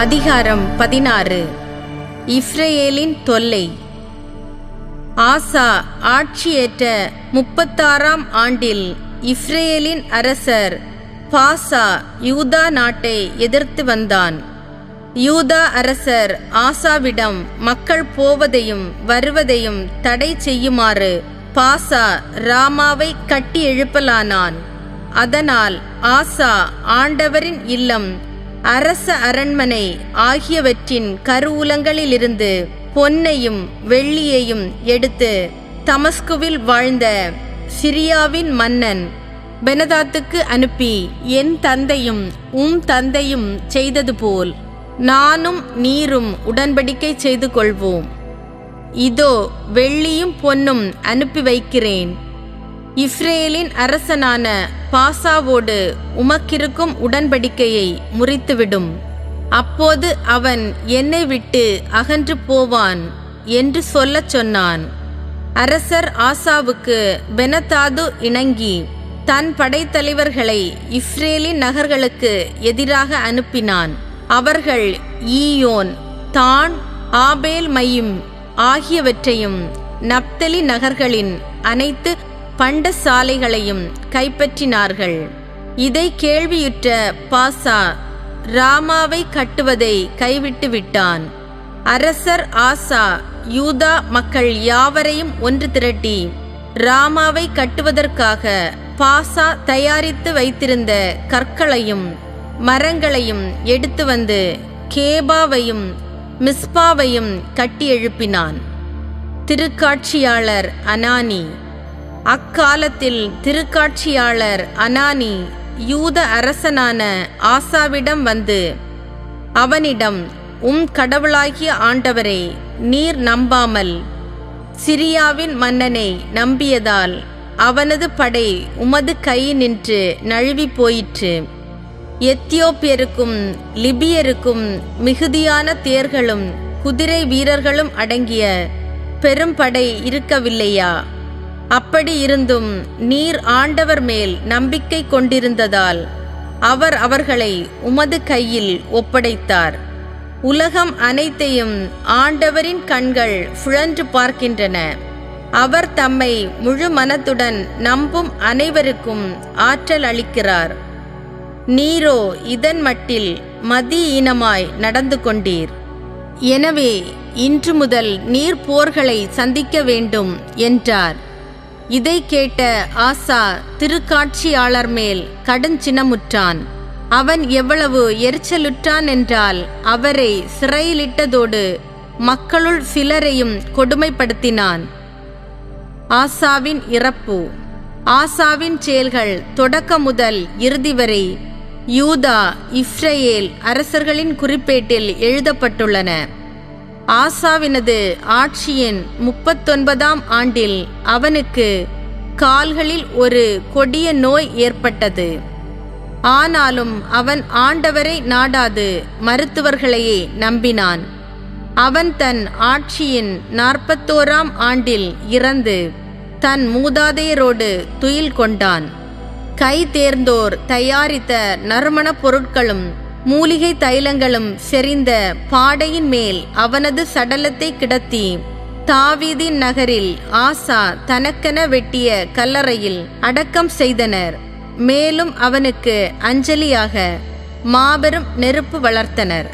அதிகாரம் பதினாறு. இஸ்ரேலின் தொல்லை. ஆசா ஆட்சியேற்ற முப்பத்தாறாம் ஆண்டில் இஸ்ரேலின் அரசர் பாசா யூதா நாட்டை எதிர்த்து வந்தான். யூதா அரசர் ஆசாவிடம் மக்கள் போவதையும் வருவதையும் தடை செய்யுமாறு பாசா ராமாவை கட்டி எழுப்பலானான். அதனால் ஆசா ஆண்டவரின் இல்லம் அரச அரண்மனை ஆகியவற்றின் கருவூலங்களிலிருந்து பொன்னையும் வெள்ளியையும் எடுத்து தமஸ்குவில் வாழ்ந்த சிரியாவின் மன்னன் பெனதாத்துக்கு அனுப்பி என் தந்தையும் உம் தந்தையும் செய்தது போல் நானும் நீரும் உடன்படிக்கை செய்து கொள்வோம் இதோ வெள்ளியும் பொன்னும் அனுப்பி வைக்கிறேன். இஸ்ரேலின் அரசனான பாசாவோடு உமக்கிருக்கும் உடன்படிக்கையை முறித்துவிடும். அப்போது அவன் என்னை விட்டு அகன்று போவான் என்று சொல்லச் சொன்னான். அரசர் ஆசாவுக்கு பெனதாது இணங்கி தன் படைத்தலைவர்களை இஸ்ரேலின் நகர்களுக்கு எதிராக அனுப்பினான். அவர்கள் ஈயோன் தான் ஆபேல் மையும் ஆகியவற்றையும் நப்தலி நகர்களின் அனைத்து பண்டசாலைகளையும் கைப்பற்றினார்கள். இதை கேள்வியுற்ற பாசா ராமாவை கட்டுவதை கைவிட்டு விட்டான். அரசர் ஆசா யூதா மக்கள் யாவரையும் ஒன்று திரட்டி ராமாவை கட்டுவதற்காக பாசா தயாரித்து வைத்திருந்த கற்களையும் மரங்களையும் எடுத்து வந்து கேபாவையும் மிஸ்பாவையும் கட்டி எழுப்பினான். திருக்காட்சியாளர் அனானி அக்காலத்தில் திருக்காட்சியாளர் அனானி யூத அரசனான ஆசாவிடம் வந்து அவனிடம் உம் கடவுளாகிய ஆண்டவரை நீர் நம்பாமல் சிரியாவின் மன்னனை நம்பியதால் அவனது படை உமது கை நின்று நழுவி போயிற்று. எத்தியோப்பியருக்கும் லிபியருக்கும் மிகுதியான தேர்களும் குதிரை வீரர்களும் அடங்கிய பெரும்படை இருக்கவில்லையா? அப்படி இருந்தும் நீர் ஆண்டவர் மேல் நம்பிக்கை கொண்டிருந்ததால் அவர் அவர்களை உமது கையில் ஒப்படைத்தார். உலகம் அனைத்தையும் ஆண்டவரின் கண்கள் சுழன்று பார்க்கின்றன. அவர் தம்மை முழு மனத்துடன் நம்பும் அனைவருக்கும் ஆற்றல் அளிக்கிறார். நீரோ இதன் மட்டில் மதியீனமாய் நடந்து கொண்டீர். எனவே இன்று முதல் நீர் போர்களை சந்திக்க வேண்டும் என்றார். இதை கேட்ட ஆசா திருக்காட்சியாளர் மேல் கடுஞ்சினமுற்றான் அவன் எவ்வளவு எரிச்சலுற்றான் என்றால் அவரை சிறையிலிட்டதோடு மக்களுள் சிலரையும் கொடுமைப்படுத்தினான். ஆசாவின் இறப்பு. ஆசாவின் செயல்கள் தொடக்க முதல் இறுதி வரை யூதா இஸ்ரேல் அரசர்களின் குறிப்பேட்டில் எழுதப்பட்டுள்ளன. ஆசாவினது ஆட்சியின் முப்பத்தொன்பதாம் ஆண்டில் அவனுக்கு கால்களில் ஒரு கொடிய நோய் ஏற்பட்டது. ஆனாலும் அவன் ஆண்டவரை நாடாது மருத்துவர்களையே நம்பினான். அவன் தன் ஆட்சியின் நாற்பத்தோராம் ஆண்டில் இறந்து தன் மூதாதையரோடு துயில் கொண்டான். கை தேர்ந்தோர் தயாரித்த நறுமணப் பொருட்களும் மூலிகை தைலங்களும் செறிந்த பாடையின் மேல் அவனது சடலத்தை கிடத்தி தாவீதின் நகரில் ஆசா தனக்கென வெட்டிய கல்லறையில் அடக்கம் செய்தனர். மேலும் அவனுக்கு அஞ்சலியாக மாபெரும் நெருப்பு வளர்த்தனர்.